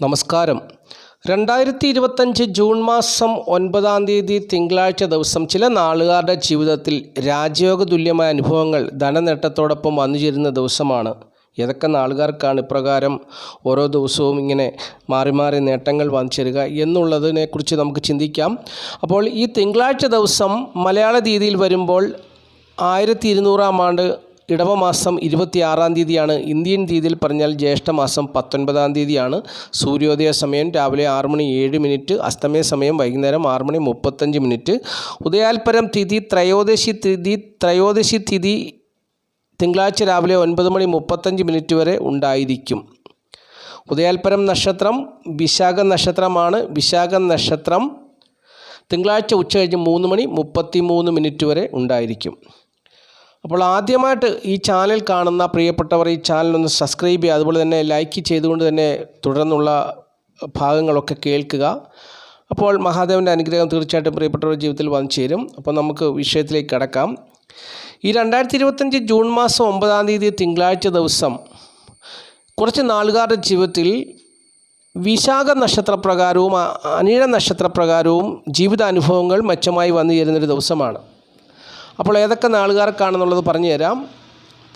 നമസ്കാരം. രണ്ടായിരത്തി ഇരുപത്തഞ്ച് ജൂൺ മാസം ഒൻപതാം തീയതി തിങ്കളാഴ്ച ദിവസം ചില നാളുകാരുടെ ജീവിതത്തിൽ രാജയോഗ തുല്യമായ അനുഭവങ്ങൾ ധനനേട്ടത്തോടൊപ്പം വന്നു ചേരുന്ന ദിവസമാണ്. ഏതൊക്കെ നാളുകാർക്കാണ് ഇപ്രകാരം ഓരോ ദിവസവും ഇങ്ങനെ മാറി മാറി നേട്ടങ്ങൾ വന്നു ചേരുക എന്നുള്ളതിനെക്കുറിച്ച് നമുക്ക് ചിന്തിക്കാം. അപ്പോൾ ഈ തിങ്കളാഴ്ച ദിവസം മലയാള രീതിയിൽ വരുമ്പോൾ ആയിരത്തി ഇരുന്നൂറാം ആണ്ട് ഇടവമാസം ഇരുപത്തിയാറാം തീയതിയാണ് ഇന്ത്യൻ തീയതിയിൽ പറഞ്ഞാൽ ജ്യേഷ്ഠമാസം പത്തൊൻപതാം തീയതിയാണ്. സൂര്യോദയ സമയം രാവിലെ ആറ് മണി ഏഴ് മിനിറ്റ് അസ്തമയ സമയം വൈകുന്നേരം ആറ് മണി മുപ്പത്തഞ്ച് മിനിറ്റ്. ഉദയാൽപരം തിഥി ത്രയോദശി തിഥി ത്രയോദശി തിഥി തിങ്കളാഴ്ച രാവിലെ ഒൻപത് മണി മുപ്പത്തഞ്ച് മിനിറ്റ് വരെ ഉണ്ടായിരിക്കും. ഉദയാൽപരം നക്ഷത്രം വിശാഖ നക്ഷത്രമാണ്. വിശാഖ നക്ഷത്രം തിങ്കളാഴ്ച ഉച്ച കഴിഞ്ഞ് മൂന്ന് മണി മുപ്പത്തി മൂന്ന് മിനിറ്റ് വരെ ഉണ്ടായിരിക്കും. അപ്പോൾ ആദ്യമായിട്ട് ഈ ചാനൽ കാണുന്ന പ്രിയപ്പെട്ടവർ ഈ ചാനൽ ഒന്ന് സബ്സ്ക്രൈബ് ചെയ്യുക അതുപോലെ തന്നെ ലൈക്ക് ചെയ്തുകൊണ്ട് തന്നെ തുടർന്നുള്ള ഭാഗങ്ങളൊക്കെ കേൾക്കുക. അപ്പോൾ മഹാദേവന്റെ അനുഗ്രഹം തീർച്ചയായിട്ടും പ്രിയപ്പെട്ടവരുടെ ജീവിതത്തിൽ വന്നു ചേരും. അപ്പോൾ നമുക്ക് വിഷയത്തിലേക്ക് കടക്കാം. ഈ രണ്ടായിരത്തി ഇരുപത്തഞ്ച് ജൂൺ മാസം ഒമ്പതാം തീയതി തിങ്കളാഴ്ച ദിവസം കുറച്ച് നാളുകാരുടെ ജീവിതത്തിൽ വിശാഖ നക്ഷത്രപ്രകാരവും അനിഴ നക്ഷത്രപ്രകാരവും ജീവിതാനുഭവങ്ങൾ മെച്ചമായി വന്നു ചേരുന്നൊരു ദിവസമാണ്. അപ്പോൾ ഏതൊക്കെ നാളുകാർക്കാണെന്നുള്ളത് പറഞ്ഞു തരാം.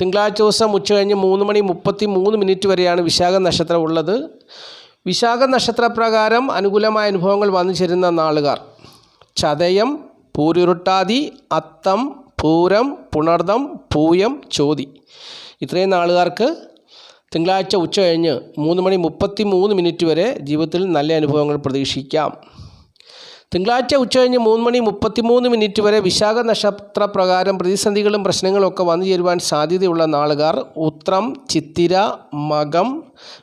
തിങ്കളാഴ്ച ദിവസം ഉച്ച കഴിഞ്ഞ് മൂന്ന് മണി മുപ്പത്തി മൂന്ന് മിനിറ്റ് വരെയാണ് വിശാഖ നക്ഷത്രം ഉള്ളത്. വിശാഖ നക്ഷത്രപ്രകാരം അനുകൂലമായ അനുഭവങ്ങൾ വന്നു ചേരുന്ന നാളുകാർ. ചതയം പൂരുരുട്ടാതി അത്തം പൂരം പുണർദം പൂയം ചോതി. ഇത്രയും നാളുകാർക്ക് തിങ്കളാഴ്ച ഉച്ച കഴിഞ്ഞ് മൂന്ന് മണി മുപ്പത്തി മൂന്ന് മിനിറ്റ് വരെ ജീവിതത്തിൽ നല്ല അനുഭവങ്ങൾ പ്രതീക്ഷിക്കാം. തിങ്കളാഴ്ച ഉച്ച കഴിഞ്ഞ് മൂന്ന് മണി മുപ്പത്തിമൂന്ന് മിനിറ്റ് വരെ വിശാഖ നക്ഷത്ര പ്രകാരം പ്രതിസന്ധികളും പ്രശ്നങ്ങളും ഒക്കെ വന്നു ചേരുവാൻ സാധ്യതയുള്ള നാളുകാർ ഉത്രം ചിത്തിര മകം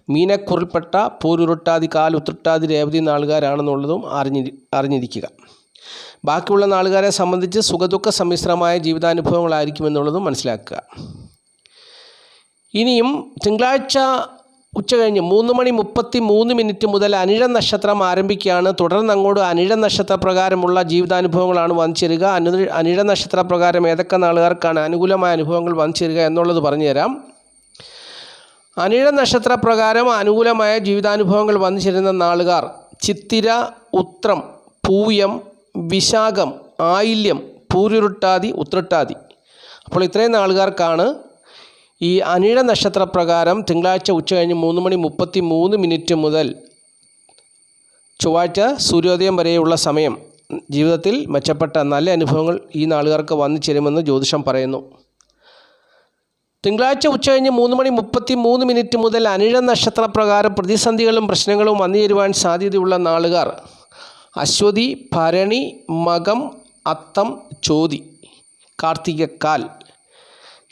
മീനക്കുറിൽപ്പെട്ട പൂരുരുട്ടാതി ഉത്രട്ടാതി രേവതി നാളുകാരാണെന്നുള്ളതും അറിഞ്ഞി അറിഞ്ഞിരിക്കുക. ബാക്കിയുള്ള നാളുകാരെ സംബന്ധിച്ച് സുഖദുഃഖ സമ്മിശ്രമായ ജീവിതാനുഭവങ്ങളായിരിക്കുമെന്നുള്ളതും മനസ്സിലാക്കുക. ഇനിയും തിങ്കളാഴ്ച ഉച്ച കഴിഞ്ഞ് മൂന്ന് മണി മുപ്പത്തി മൂന്ന് മിനിറ്റ് മുതൽ അനിഴ നക്ഷത്രം ആരംഭിക്കുകയാണ്. തുടർന്ന് അങ്ങോട്ട് അനിഴ നക്ഷത്ര പ്രകാരമുള്ള ജീവിതാനുഭവങ്ങളാണ് വന്നു ചേരുക അനു അനിഴ നക്ഷത്ര പ്രകാരം ഏതൊക്കെ നാളുകാർക്കാണ് അനുകൂലമായ അനുഭവങ്ങൾ വന്നു ചേരുക എന്നുള്ളത് പറഞ്ഞുതരാം. അനിഴ നക്ഷത്ര പ്രകാരം അനുകൂലമായ ജീവിതാനുഭവങ്ങൾ വന്നു ചേരുന്ന നാളുകാർ ചിത്തിര ഉത്രം പൂയം വിശാഖം ആയില്യം പൂരുരുട്ടാതി ഉത്രട്ടാതി. അപ്പോൾ ഇത്രയും നാളുകാർക്കാണ് ഈ അനിഴ നക്ഷത്രപ്രകാരം തിങ്കളാഴ്ച ഉച്ച കഴിഞ്ഞ് മൂന്ന് മണി മുപ്പത്തി മൂന്ന് മിനിറ്റ് മുതൽ ചൊവ്വാഴ്ച സൂര്യോദയം വരെയുള്ള സമയം ജീവിതത്തിൽ മെച്ചപ്പെട്ട നല്ല അനുഭവങ്ങൾ ഈ നാളുകാർക്ക് വന്നു ചേരുമെന്ന് ജ്യോതിഷം പറയുന്നു. തിങ്കളാഴ്ച ഉച്ച കഴിഞ്ഞ് മൂന്ന് മണി മുപ്പത്തി മൂന്ന് മിനിറ്റ് മുതൽ അനിഴ നക്ഷത്രപ്രകാരം പ്രതിസന്ധികളും പ്രശ്നങ്ങളും വന്നു ചേരുവാൻ സാധ്യതയുള്ള നാളുകാർ അശ്വതി ഭരണി മകം അത്തം ചോതി കാർത്തികക്കാൽ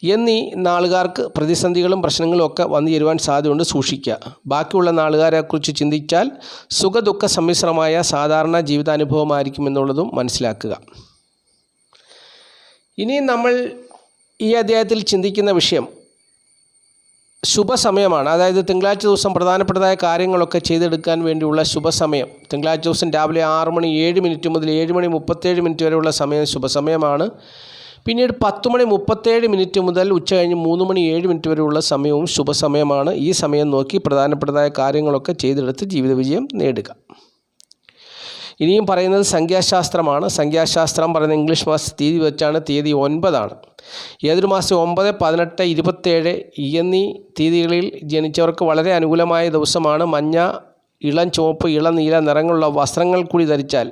എന്നീ നാളുകാർക്ക് പ്രതിസന്ധികളും പ്രശ്നങ്ങളും ഒക്കെ വന്നു ചേരുവാൻ സാധ്യതയുണ്ട് സൂക്ഷിക്കുക. ബാക്കിയുള്ള നാളുകാരെക്കുറിച്ച് ചിന്തിച്ചാൽ സുഖദുഃഖ സമ്മിശ്രമായ സാധാരണ ജീവിതാനുഭവമായിരിക്കും എന്നുള്ളതും മനസ്സിലാക്കുക. ഇനി നമ്മൾ ഈ അധ്യായത്തിൽ ചിന്തിക്കുന്ന വിഷയം ശുഭസമയമാണ്. അതായത് തിങ്കളാഴ്ച ദിവസം പ്രധാനപ്പെട്ടതായ കാര്യങ്ങളൊക്കെ ചെയ്തെടുക്കാൻ വേണ്ടിയുള്ള ശുഭസമയം. തിങ്കളാഴ്ച ദിവസം രാവിലെ ആറ് മണി ഏഴ് മിനിറ്റ് മുതൽ ഏഴ് മണി മുപ്പത്തേഴ് മിനിറ്റ് വരെയുള്ള സമയം ശുഭസമയമാണ്. പിന്നീട് പത്ത് മണി മുപ്പത്തേഴ് മിനിറ്റ് മുതൽ ഉച്ച കഴിഞ്ഞ് മൂന്ന് മണി ഏഴ് മിനിറ്റ് വരെയുള്ള സമയവും ശുഭസമയമാണ്. ഈ സമയം നോക്കി പ്രധാനപ്പെട്ടതായ കാര്യങ്ങളൊക്കെ ചെയ്തെടുത്ത് ജീവിത വിജയം നേടുക. ഇനിയും പറയുന്നത് സംഖ്യാശാസ്ത്രമാണ്. സംഖ്യാശാസ്ത്രം പറയുന്ന ഇംഗ്ലീഷ് മാസ തീയതി വെച്ചാണ് തീയതി ഒൻപതാണ്. ഏതൊരു മാസം ഒമ്പത് പതിനെട്ട് ഇരുപത്തേഴ് എന്നീ തീയതികളിൽ ജനിച്ചവർക്ക് വളരെ അനുകൂലമായ ദിവസമാണ്. മഞ്ഞ ഇളം ചുവപ്പ് ഇളം നീല നിറങ്ങളുള്ള വസ്ത്രങ്ങൾ കൂടി ധരിച്ചാൽ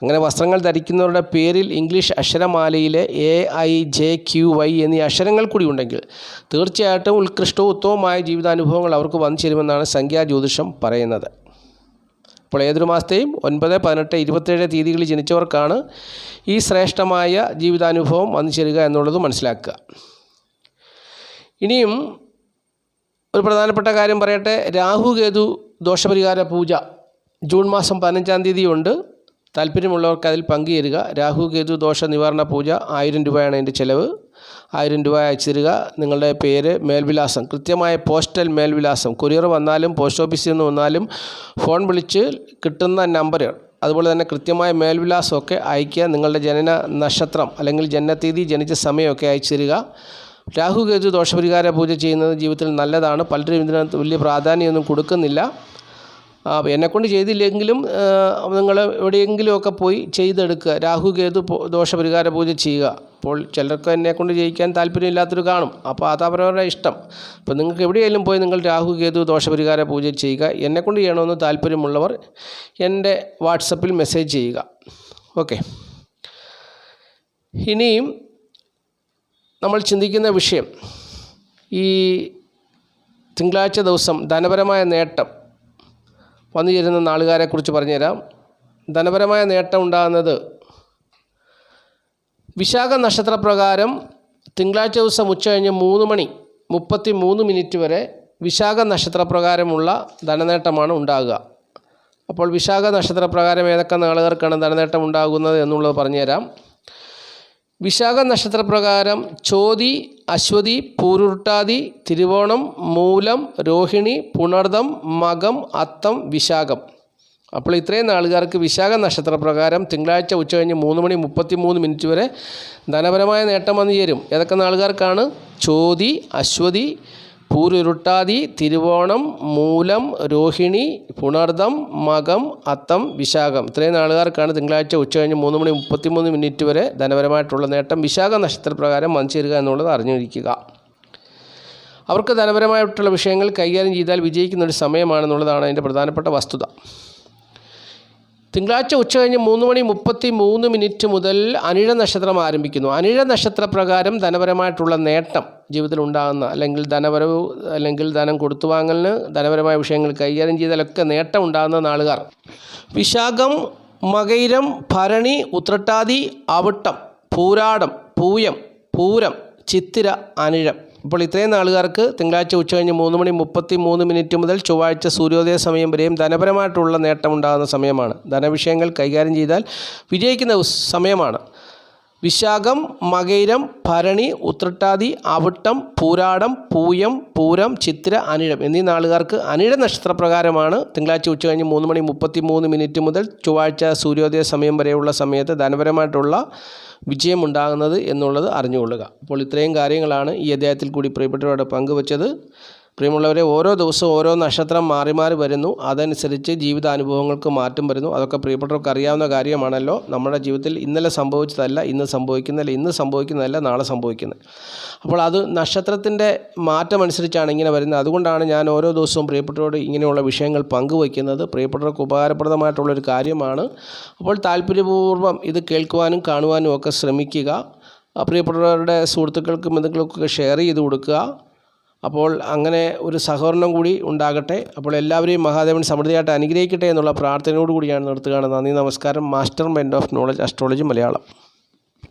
അങ്ങനെ വസ്ത്രങ്ങൾ ധരിക്കുന്നവരുടെ പേരിൽ English അക്ഷരമാലയിലെ A I J Q Y എന്നീ അക്ഷരങ്ങൾ കൂടി ഉണ്ടെങ്കിൽ തീർച്ചയായിട്ടും ഉത്കൃഷ്ടവും ഉത്തമമായ ജീവിതാനുഭവങ്ങൾ അവർക്ക് വന്നു ചേരുമെന്നാണ് സംഖ്യാ ജ്യോതിഷം പറയുന്നത്. അപ്പോൾ ഏതൊരു മാസത്തെയും ഒൻപത് പതിനെട്ട് ഇരുപത്തേഴ് തീയതികളിൽ ജനിച്ചവർക്കാണ് ഈ ശ്രേഷ്ഠമായ ജീവിതാനുഭവം വന്നു ചേരുക എന്നുള്ളത് മനസ്സിലാക്കുക. ഇനിയും ഒരു പ്രധാനപ്പെട്ട കാര്യം പറയട്ടെ. രാഹു കേതു ദോഷപരിഹാര പൂജ ജൂൺ മാസം പതിനഞ്ചാം തീയതിയുണ്ട്. താല്പര്യമുള്ളവർക്ക് അതിൽ പങ്കുചേരുക. രാഹു കേതു ദോഷ നിവാരണ പൂജ ആയിരം രൂപയാണ് അതിന്റെ ചിലവ്. ആയിരം രൂപ അയച്ചു തരിക നിങ്ങളുടെ പേര് മേൽവിലാസം. കൃത്യമായ പോസ്റ്റൽ മേൽവിലാസം. കൊറിയർ വന്നാലും പോസ്റ്റ് ഓഫീസിൽ നിന്ന് വന്നാലും ഫോൺ വിളിച്ച് കിട്ടുന്ന നമ്പർ. അതുപോലെ തന്നെ കൃത്യമായ മേൽവിലാസമൊക്കെ അയയ്ക്കുക. നിങ്ങളുടെ ജനന നക്ഷത്രം അല്ലെങ്കിൽ ജനനത്തീയതി ജനിച്ച സമയമൊക്കെ അയച്ചു തരിക രാഹു കേതു ദോഷപരിഹാര പൂജ ചെയ്യുന്നത് ജീവിതത്തിൽ നല്ലതാണ്. പലരും ഇതിനകത്ത് വലിയ പ്രാധാന്യമൊന്നും കൊടുക്കുന്നില്ല. അപ്പോൾ എന്നെക്കൊണ്ട് ചെയ്തില്ലെങ്കിലും നിങ്ങൾ എവിടെയെങ്കിലുമൊക്കെ പോയി ചെയ്തെടുക്കുക. രാഹു കേതു ദോഷപരിഹാര പൂജ ചെയ്യുക. അപ്പോൾ ചിലർക്ക് എന്നെക്കൊണ്ട് ചെയ്യിക്കാൻ താല്പര്യമില്ലാത്തൊരു കാണും. അപ്പോൾ അത് അവരവരുടെ ഇഷ്ടം. അപ്പോൾ നിങ്ങൾക്ക് എവിടെയെങ്കിലും പോയി നിങ്ങൾ രാഹു കേതു ദോഷപരിഹാര പൂജ ചെയ്യുക. എന്നെക്കൊണ്ട് ചെയ്യണമെന്ന് താല്പര്യമുള്ളവർ എന്റെ വാട്സപ്പിൽ മെസ്സേജ് ചെയ്യുക. ഓക്കെ. ഇനിയും നമ്മൾ ചിന്തിക്കുന്ന വിഷയം ഈ തിങ്കളാഴ്ച ദിവസം ധനപരമായ നേട്ടം വന്നു ചേരുന്ന നാളുകാരെക്കുറിച്ച് പറഞ്ഞുതരാം. ധനപരമായ നേട്ടം ഉണ്ടാകുന്നത് വിശാഖ നക്ഷത്രപ്രകാരം തിങ്കളാഴ്ച ദിവസം ഉച്ച കഴിഞ്ഞ് മൂന്ന് മണി മുപ്പത്തി മൂന്ന് മിനിറ്റ് വരെ വിശാഖ നക്ഷത്രപ്രകാരമുള്ള ധനനേട്ടമാണ് ഉണ്ടാകുക. അപ്പോൾ വിശാഖ നക്ഷത്രപ്രകാരം ഏതൊക്കെ നാളുകാർക്കാണ് ധനനേട്ടം ഉണ്ടാകുന്നത് എന്നുള്ളത് പറഞ്ഞുതരാം. വിശാഖ നക്ഷത്രപ്രകാരം ചോതി അശ്വതി പൂരുരുട്ടാതി തിരുവോണം മൂലം രോഹിണി പുണർദം മകം അത്തം വിശാഖം. അപ്പോൾ ഇത്രയും നാളുകാർക്ക് വിശാഖ നക്ഷത്രപ്രകാരം തിങ്കളാഴ്ച ഉച്ച കഴിഞ്ഞ് മൂന്ന് മണി മുപ്പത്തി മൂന്ന് മിനിറ്റ് വരെ ധനപരമായ നേട്ടം വന്നു ചേരും. ഏതൊക്കെ നാളുകാർക്കാണ്? ചോതി അശ്വതി പൂരുരുട്ടാതി തിരുവോണം മൂലം രോഹിണി പുണർദം മകം അത്തം വിശാഖം. ഇത്രയും നാളുകാർക്കാണ് തിങ്കളാഴ്ച ഉച്ച കഴിഞ്ഞ് മൂന്ന് മണി മുപ്പത്തിമൂന്ന് മിനിറ്റ് വരെ ധനപരമായിട്ടുള്ള നേട്ടം. വിശാഖ നക്ഷത്രപ്രകാരം വന്നു ചേരുക എന്നുള്ളത് അറിഞ്ഞിരിക്കുക. അവർക്ക് ധനപരമായിട്ടുള്ള വിഷയങ്ങൾ കൈകാര്യം ചെയ്താൽ വിജയിക്കുന്ന ഒരു സമയമാണെന്നുള്ളതാണ് അതിന്റെ പ്രധാനപ്പെട്ട വസ്തുത. തിങ്കളാഴ്ച ഉച്ച കഴിഞ്ഞ് മൂന്ന് മണി മുപ്പത്തി മൂന്ന് മിനിറ്റ് മുതൽ അനിഴ നക്ഷത്രം ആരംഭിക്കുന്നു. അനിഴ നക്ഷത്രപ്രകാരം ധനപരമായിട്ടുള്ള നേട്ടം ജീവിതത്തിൽ ഉണ്ടാകുന്ന അല്ലെങ്കിൽ ധനപരവ് അല്ലെങ്കിൽ ധനം കൊടുത്തു വാങ്ങലിന് ധനപരമായ വിഷയങ്ങൾ കൈകാര്യം ചെയ്താലൊക്കെ നേട്ടം ഉണ്ടാകുന്ന നാളുകാർ. വിശാഖം മകൈരം ഭരണി ഉത്രട്ടാതി അവിട്ടം പൂരാടം പൂയം പൂരം ചിത്തിര അനിഴം. അപ്പോൾ ഇത്രയും നാളുകാർക്ക് തിങ്കളാഴ്ച ഉച്ച കഴിഞ്ഞ് മൂന്ന് മണി മുപ്പത്തി മൂന്ന് മിനിറ്റ് മുതൽ ചൊവ്വാഴ്ച സൂര്യോദയ സമയം വരെയും ധനപരമായിട്ടുള്ള നേട്ടമുണ്ടാകുന്ന സമയമാണ്. ധനവിഷയങ്ങൾ കൈകാര്യം ചെയ്താൽ വിജയിക്കുന്ന സമയമാണ്. വിശാഖം മകൈരം ഭരണി ഉത്രട്ടാതി അവിട്ടം പൂരാടം പൂയം പൂരം ചിത്ര അനിഴം എന്നീ നാളുകാർക്ക് അനിഴ നക്ഷത്രപ്രകാരമാണ് തിങ്കളാഴ്ച ഉച്ച കഴിഞ്ഞ് മൂന്ന് മണി മുപ്പത്തി മൂന്ന് മിനിറ്റ് മുതൽ ചൊവ്വാഴ്ച സൂര്യോദയ സമയം വരെയുള്ള സമയത്ത് ധനപരമായിട്ടുള്ള വിജയമുണ്ടാകുന്നത് എന്നുള്ളത് അറിഞ്ഞുകൊള്ളുക. അപ്പോൾ ഇത്രയും കാര്യങ്ങളാണ് ഈ അധ്യായത്തിൽ കൂടി പ്രിയപ്പെട്ടവരോട് പങ്കുവച്ചത്. പ്രിയമുള്ളവരെ ഓരോ ദിവസവും ഓരോ നക്ഷത്രം മാറി മാറി വരുന്നു. അതനുസരിച്ച് ജീവിതാനുഭവങ്ങൾക്ക് മാറ്റം വരുന്നു. അതൊക്കെ പ്രിയപ്പെട്ടവർക്ക് അറിയാവുന്ന കാര്യമാണല്ലോ. നമ്മുടെ ജീവിതത്തിൽ ഇന്നലെ സംഭവിച്ചതല്ല ഇന്ന് സംഭവിക്കുന്നില്ല ഇന്ന് സംഭവിക്കുന്നതല്ല നാളെ സംഭവിക്കുന്നത്. അപ്പോൾ അത് നക്ഷത്രത്തിന്റെ മാറ്റം അനുസരിച്ചാണ് ഇങ്ങനെ വരുന്നത്. അതുകൊണ്ടാണ് ഞാൻ ഓരോ ദിവസവും പ്രിയപ്പെട്ടവരോട് ഇങ്ങനെയുള്ള വിഷയങ്ങൾ പങ്കുവയ്ക്കുന്നത്. പ്രിയപ്പെട്ടവർക്ക് ഉപകാരപ്രദമായിട്ടുള്ളൊരു കാര്യമാണ്. അപ്പോൾ താല്പര്യപൂർവം ഇത് കേൾക്കുവാനും കാണുവാനും ഒക്കെ ശ്രമിക്കുക. പ്രിയപ്പെട്ടവരുടെ സുഹൃത്തുക്കൾക്കും ബന്ധുക്കൾക്കൊക്കെ ഷെയർ ചെയ്ത് കൊടുക്കുക. അപ്പോൾ അങ്ങനെ ഒരു സഹകരണം കൂടി ഉണ്ടാകട്ടെ. അപ്പോൾ എല്ലാവരെയും മഹാദേവൻ സമൃദ്ധിയായിട്ട് അനുഗ്രഹിക്കട്ടെ എന്നുള്ള പ്രാർത്ഥനയോടുകൂടിയാണ് നിർത്തുകയാണ് നന്ദി നമസ്കാരം. Master mind of knowledge astrology Malayalam.